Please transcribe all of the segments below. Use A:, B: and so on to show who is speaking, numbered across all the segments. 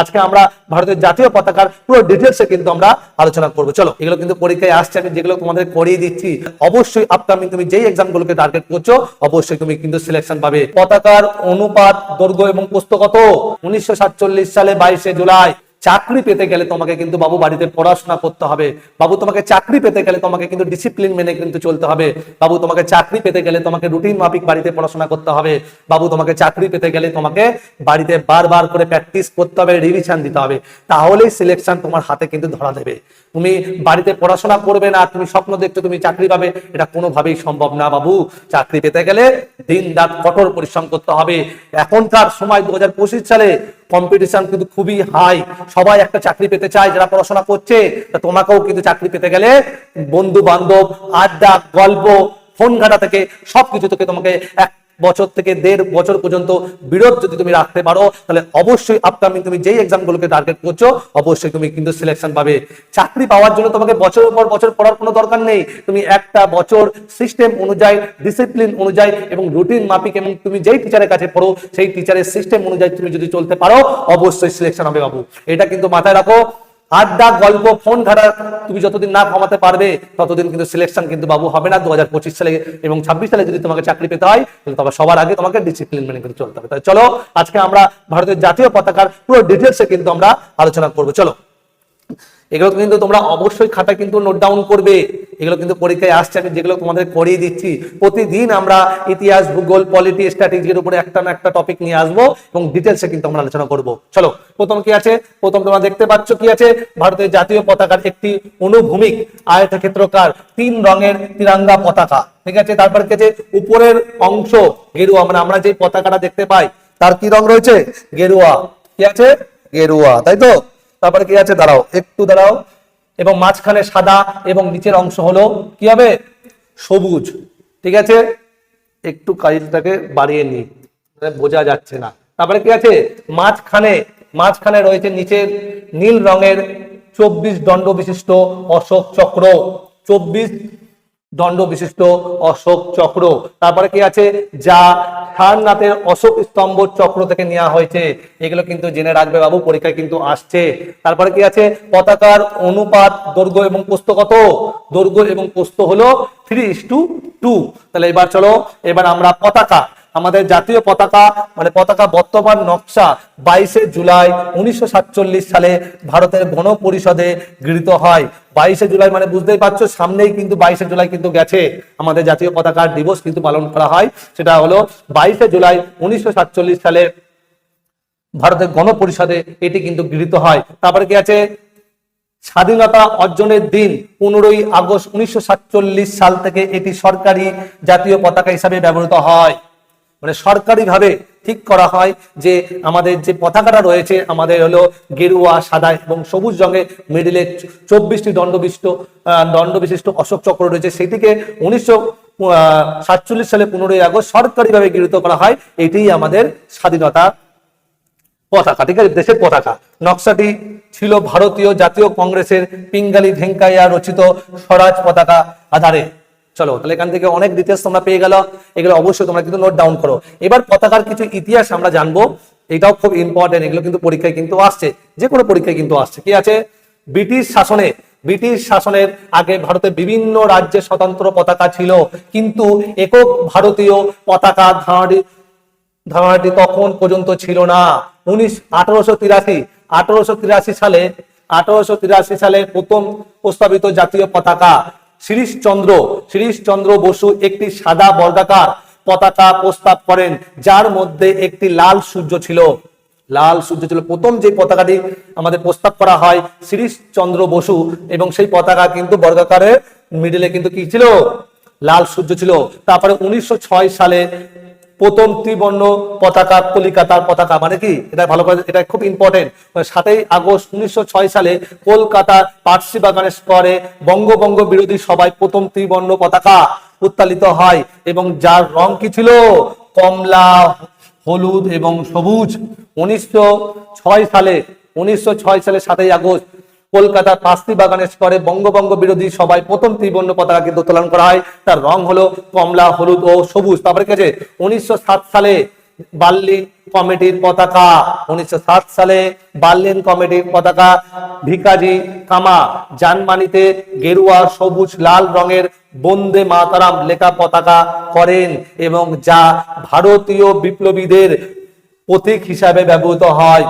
A: আজকে আমরা ভারতের জাতীয় পতাকার পুরো ডিটেলসে কিন্তু আমরা আলোচনা করব। চলো, এগুলো কিন্তু পরীক্ষায় আসছে, আমি যেগুলো তোমাদের করিয়ে দিচ্ছি, অবশ্যই আপকামিং তুমি যেই এক্সাম গুলোকে টার্গেট করছ, অবশ্যই তুমি কিন্তু সিলেকশন পাবে। পতাকার অনুপাত, দৈর্ঘ্য এবং পুস্তকত উনিশশো সাতচল্লিশ সালে বাইশে জুলাই। চাকরি পেতে গেলে তোমাকে কিন্তু বাবু বাড়িতে পড়াশোনা করতে হবে। বাবু, তোমাকে চাকরি পেতে গেলে তোমাকে কিন্তু ডিসিপ্লিন মেনে কিন্তু চলতে হবে। বাবু, তোমাকে চাকরি পেতে গেলে তোমাকে রুটিন মাফিক বাড়িতে পড়াশোনা করতে হবে। বাবু, তোমাকে চাকরি পেতে গেলে তোমাকে বাড়িতে বারবার করে প্র্যাকটিস করতে হবে রিভিশন দিতে হবে। তাহলেই সিলেকশন তোমার হাতে কিন্তু ধরা দেবে। তুমি বাড়িতে পড়াশোনা করবে না, তুমি স্বপ্ন দেখছ তুমি চাকরি পাবে, এটা কোনোভাবেই সম্ভব না বাবু। চাকরি পেতে গেলে দিন রাত কঠোর পরিশ্রম করতে হবে। এখনকার সময় দু হাজার পঁচিশ সালে কম্পিটিশন কিন্তু খুবই হাই সবাই একটা চাকরি পেতে চায়, যারা পড়াশোনা করছে তোমাকেও কিন্তু চাকরি পেতে গেলে বন্ধু বান্ধব আড্ডা, গল্প, ফোন ঘাটা থেকে সবকিছু তোকে তোমাকে এক বছর থেকে দেড় বছর পর্যন্ত বিরোধ যদি তুমি রাখতে পারো, তাহলে অবশ্যই আপকামিং তুমি যেই এক্সাম গুলোকে টার্গেট করছ, অবশ্যই তুমি কিন্তু সিলেকশন পাবে। চাকরি পাওয়ার জন্য তোমাকে বছরের পর বছর পড়ার কোনো দরকার নেই। তুমি একটা বছর সিস্টেম অনুযায়ী ডিসিপ্লিন অনুযায়ী এবং রুটিন মাফিক এবং তুমি যেই টিচারের কাছে পড়ো, সেই টিচারের সিস্টেম অনুযায়ী তুমি যদি চলতে পারো, অবশ্যই সিলেকশন হবে বাবু। এটা কিন্তু মাথায় রাখো। আড্ডা, গল্প, ফোন ঘাটা তুমি যতদিন না কমাতে পারবে, ততদিন কিন্তু সিলেকশন কিন্তু বাবু হবে না দু হাজার পঁচিশ সালে এবং ছাব্বিশ সালে যদি তোমাকে চাকরি পেতে হয়, তাহলে তবে সবার আগে তোমাকে ডিসিপ্লিন মেনে কিন্তু চলতে হবে। তাই চলো, আজকে আমরা ভারতের জাতীয় পতাকার পুরো ডিটেলসে কিন্তু আমরা আলোচনা করব। চলো। এগুলো কিন্তু তোমরা অবশ্যই খাতা কিন্তু নোট ডাউন করবে। এগুলো কিন্তু পরীক্ষায় আসছে। আমি যেগুলো তোমাদের করিয়ে দিচ্ছি, প্রতিদিন আমরা ইতিহাস, ভূগোল পলিটি স্ট্র্যাটেজির উপরে একটা না একটা টপিক নিয়ে আসব এবং ডিটেলসে কিন্তু আমরা আলোচনা করব। চলো, প্রথম কি আছে? প্রথম তোমরা দেখতে পাচ্ছ কি আছে? ভারতের জাতীয় পতাকার একটি অনুভূমিক আয়তক্ষেত্রকার, তিন রঙের তিরঙ্গা পতাকা। ঠিক আছে? তারপর কি আছে? উপরের অংশ, গেরুয়া। মানে আমরা যে পতাকাটা দেখতে পাই, তার কি রং রয়েছে? গেরুয়া। কি আছে? গেরুয়া। তাই তো? তারপরে কি আছে? দাঁড়াও, একটু দাঁড়াও। এবং মাঝখানে সাদা এবং নিচের অংশ হলো কি হবে? সবুজ। ঠিক আছে? একটু কাজটাকে বাড়িয়ে নি। মানে বোঝা যাচ্ছে না। তারপরে কি আছে? মাঝখানে মাঝখানে রয়েছে নিচের নীল রঙের চব্বিশ দণ্ড বিশিষ্ট অশোক চক্র। চব্বিশ দণ্ড বিশিষ্ট অশোক চক্র। তারপরে কি আছে? যা সারনাথের অশোক স্তম্ভ চক্র থেকে নেওয়া হয়েছে। এগুলো কিন্তু জেনে রাখবে বাবু, পরীক্ষায় কিন্তু আসছে। তারপরে কি আছে? পতাকার অনুপাত, দৈর্ঘ্য এবং পোস্ত কত? দৈর্ঘ্য এবং পোস্ত হলো থ্রি ইস টু টু তাহলে এবার চলো, এবার আমরা পতাকা। আমাদের জাতীয় পতাকা মানে পতাকা বর্তমান নকশা বাইশে জুলাই উনিশশো সাতচল্লিশ সালে ভারতের গণ পরিষদে গৃহীত হয়। বাইশে জুলাই মানে বুঝতেই পারছ, সামনেই কিন্তু বাইশে জুলাই কিন্তু গেছে। আমাদের জাতীয় পতাকার দিবস কিন্তু পালন করা হয়। সেটা হলো বাইশে জুলাই উনিশশো সাতচল্লিশ সালে ভারতের গণপরিষদে এটি কিন্তু গৃহীত হয়। তারপরে কি আছে? স্বাধীনতা অর্জনের দিন পনেরোই আগস্ট উনিশশো সাতচল্লিশ সাল থেকে এটি সরকারি জাতীয় পতাকা হিসাবে ব্যবহৃত হয়। মানে সরকারিভাবে ঠিক করা হয় যে আমাদের যে পতাকাটা রয়েছে আমাদের হলো গেরুয়া সাদা এবং সবুজ রঙে মিডিলে চব্বিশটি দণ্ড বিশিষ্ট আহ, দণ্ড বিশিষ্ট অশোক চক্র রয়েছে। সেটিকে উনিশশো সাতচল্লিশ সালে পনেরোই আগস্ট সরকারিভাবে গৃহীত করা হয়। এটিই আমাদের স্বাধীনতা পতাকা ঠিক আছে? দেশের পতাকা। নকশাটি ছিল ভারতীয় জাতীয় কংগ্রেসের পিঙ্গালি ভেঙ্কাইয়া রচিত স্বরাজ পতাকা আধারে। চলো, তাহলে এখান থেকে অনেক ডিটেলস তোমরা পেয়ে গেল, এগুলো অবশ্যই তোমরা কিন্তু নোট ডাউন করো। এবার পতাকার কিছু ইতিহাস আমরা জানব, এটাও খুব ইম্পর্টেন্ট এগুলো কিন্তু পরীক্ষায় কিন্তু আসছে, যে কোনো পরীক্ষায় কিন্তু আসছে। কি আছে? ব্রিটিশ শাসনে, ব্রিটিশ শাসনের আগে ভারতের বিভিন্ন রাজ্যে স্বতন্ত্র পতাকা ছিল, কিন্তু একক ভারতীয় পতাকা ধারণাটি ধারণাটি তখন পর্যন্ত ছিল না। উনিশ, আঠারোশো তিরাশি আঠারোশো তিরাশি সালে, আঠারোশো তিরাশি সালে প্রথম প্রস্তাবিত জাতীয় পতাকা শিরিশচন্দ্র শিরিশচন্দ্র বসু একটি সাদা বর্গাকার পতাকা প্রস্তাব করেন, যার মধ্যে একটি লাল সূর্য ছিল। লাল সূর্য ছিল। প্রথম যে পতাকাটি আমাদের প্রস্তাব করা হয় শিরিশচন্দ্র বসু, এবং সেই পতাকা কিন্তু বর্গাকারের মিডিলে কিন্তু কি ছিল? লাল সূর্য ছিল। তারপরে উনিশশো ছয় সালে প্রথম ত্রিবর্ণ পতাকা কলিকাতার পতাকা মানে কি? এটা ভালো করে, এটা খুব ইম্পর্টেন্ট সাতই আগস্ট উনিশশো ছয় সালে কলকাতার পার্সি বাগানের স্কোয়ারে বঙ্গবঙ্গ বিরোধী সবাই প্রথম ত্রিবর্ণ পতাকা উত্তালিত হয়। এবং যার রং কি ছিল? কমলা, হলুদ এবং সবুজ। উনিশশো ছয় সালে, উনিশশো ছয় সালে সাতই আগস্ট কলকাতার পাঁচটি বাগানের স্কোয়ারে বঙ্গবঙ্গ বিরোধী সবাই প্রথম ত্রিবর্ণ পতাকা কিন্তু উত্তোলন করা হয়। তার রং হলো কমলা, হলুদ ও সবুজ। তারপরে কি আছে উনিশশো সালে বার্লিন কমিটির পতাকা। উনিশশো সালে বার্লিন কমিটির পতাকা। ভিকাজি কামা, জার্মানিতে গেরুয়া, সবুজ, লাল রঙের বন্দে মাতারাম লেখা পতাকা করেন এবং যা ভারতীয় বিপ্লবীদের প্রতীক হিসাবে ব্যবহৃত হয়।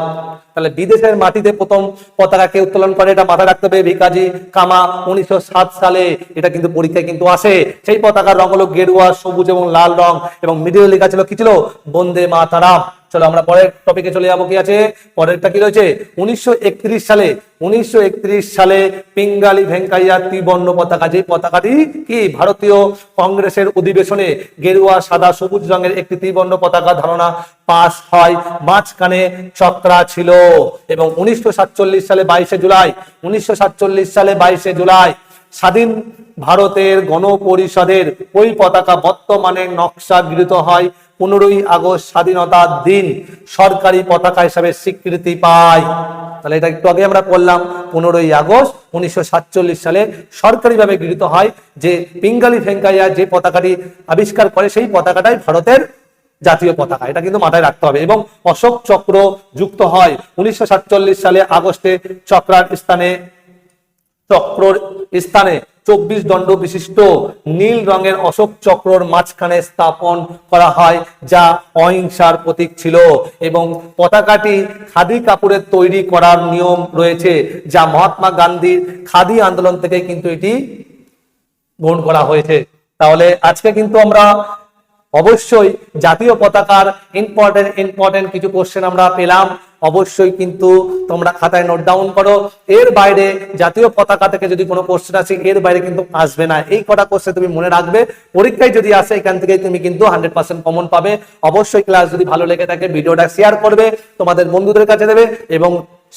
A: তাহলে বিদেশের মাটিতে প্রথম পতাকাকে উত্তোলন করে, এটা মাথায় রাখতে হবে। ভিকাজি কামা উনিশশো সাত সালে এটা কিন্তু পরীক্ষায় কিন্তু আসে। সেই পতাকার রং হলো গেরুয়া, সবুজ এবং লাল রং এবং মিডিলে লেখা ছিল কি ছিল? বন্দে মাতারাম। চলো আমরা পরের টপিকে চলে যাব, কি আছে? পরেরটা কি রয়েছে? উনিশশো সালে উনিশশো সালে পিঙ্গালি ভেঙ্কাইয়া ত্রিবর্ণ পতাকা, যে পতাকাটি কি? ভারতীয় কংগ্রেসের অধিবেশনে গেরুয়া, সাদা, সবুজ রঙের একটি ত্রিবর্ণ পতাকা ধারণা পাস হয়। মাঝখানে চক্রা ছিল। এবং উনিশশো সাতচল্লিশ সালে বাইশে জুলাই, উনিশশো সাতচল্লিশ সালে বাইশে জুলাই, স্বাধীন ভারতের গণপরিষদের ওই পতাকা বর্তমানে নকশা গৃহীত হয়। পনেরোই আগস্ট স্বাধীনতার দিন সরকারি পতাকা হিসাবে স্বীকৃতি পায়। তাহলে এটা একটু আগে আমরা পড়লাম, পনেরোই আগস্ট উনিশশো সাতচল্লিশ সালে সরকারিভাবে গৃহীত হয় যে পিঙ্গালি ভেঙ্কাইয়া যে পতাকাটি আবিষ্কার করে, সেই পতাকাটাই ভারতের জাতীয় পতাকা। এটা কিন্তু মাথায় রাখতে হবে এবং অশোক চক্র যুক্ত হয় উনিশশো সাতচল্লিশ সালে আগস্টে চক্রার স্থানে, চক্রর স্থানে। চব্বিশ দণ্ড বিশিষ্ট নীল রঙের অশোক চক্রর মাঝখানে স্থাপন করা হয়, যা অহিংসার প্রতীক ছিল এবং পতাকাটি খাদি কাপড়ের তৈরি করার নিয়ম রয়েছে, যা মহাত্মা গান্ধীর খাদি আন্দোলন থেকে কিন্তু এটি গ্রহণ করা হয়েছে। তাহলে আজকে কিন্তু আমরা অবশ্যই জাতীয় পতাকার ইম্পর্টেন্ট ইম্পর্টেন্ট কিছু কোশ্চেন আমরা পেলাম। অবশ্যই কিন্তু তোমরা খাতায় নোট ডাউন করো। এর বাইরে জাতীয় পতাকা থেকে যদি কোনো কোশ্চেন আসে, এর বাইরে কিন্তু আসবে না। এই কটা কোশ্চেন তুমি মনে রাখবে। পরীক্ষায় যদি আসে, এখান থেকে তুমি কিন্তু হান্ড্রেড পার্সেন্ট কমন পাবে। অবশ্যই ক্লাস যদি ভালো লেগে থাকে, ভিডিওটা শেয়ার করবে, তোমাদের বন্ধুদের কাছে দেবে এবং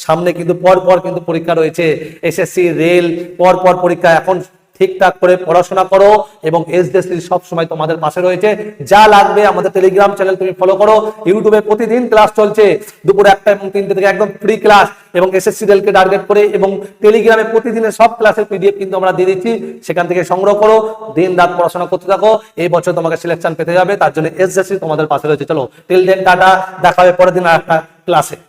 A: সামনে কিন্তু পর পর কিন্তু পরীক্ষা রয়েছে। এসএসসি রেল পর পর পরীক্ষা এখন ঠিকঠাক করে পড়াশোনা করো এবং এসডিএসসি সব সময় তোমাদের পাশে রয়েছে। যা লাগবে আমাদের টেলিগ্রাম চ্যানেল তুমি ফলো করো। ইউটিউবে প্রতিদিন ক্লাস চলছে। দুপুর একটা এবং তিনটে থেকে একদম ফ্রি ক্লাস এবং এসএসসি রেলকে টার্গেট করে এবং টেলিগ্রামে প্রতিদিনের সব ক্লাসের পিডিএফ কিন্তু আমরা দিয়ে দিচ্ছি। সেখান থেকে সংগ্রহ করো। দিন রাত পড়াশোনা করতে থাকো। এই বছর তোমাকে সিলেকশন পেতে যাবে। তার জন্য এসএসসি তোমাদের পাশে রয়েছে। চলো টিল দেন টাটা। দেখা হবে পরের দিন আর একটা ক্লাসে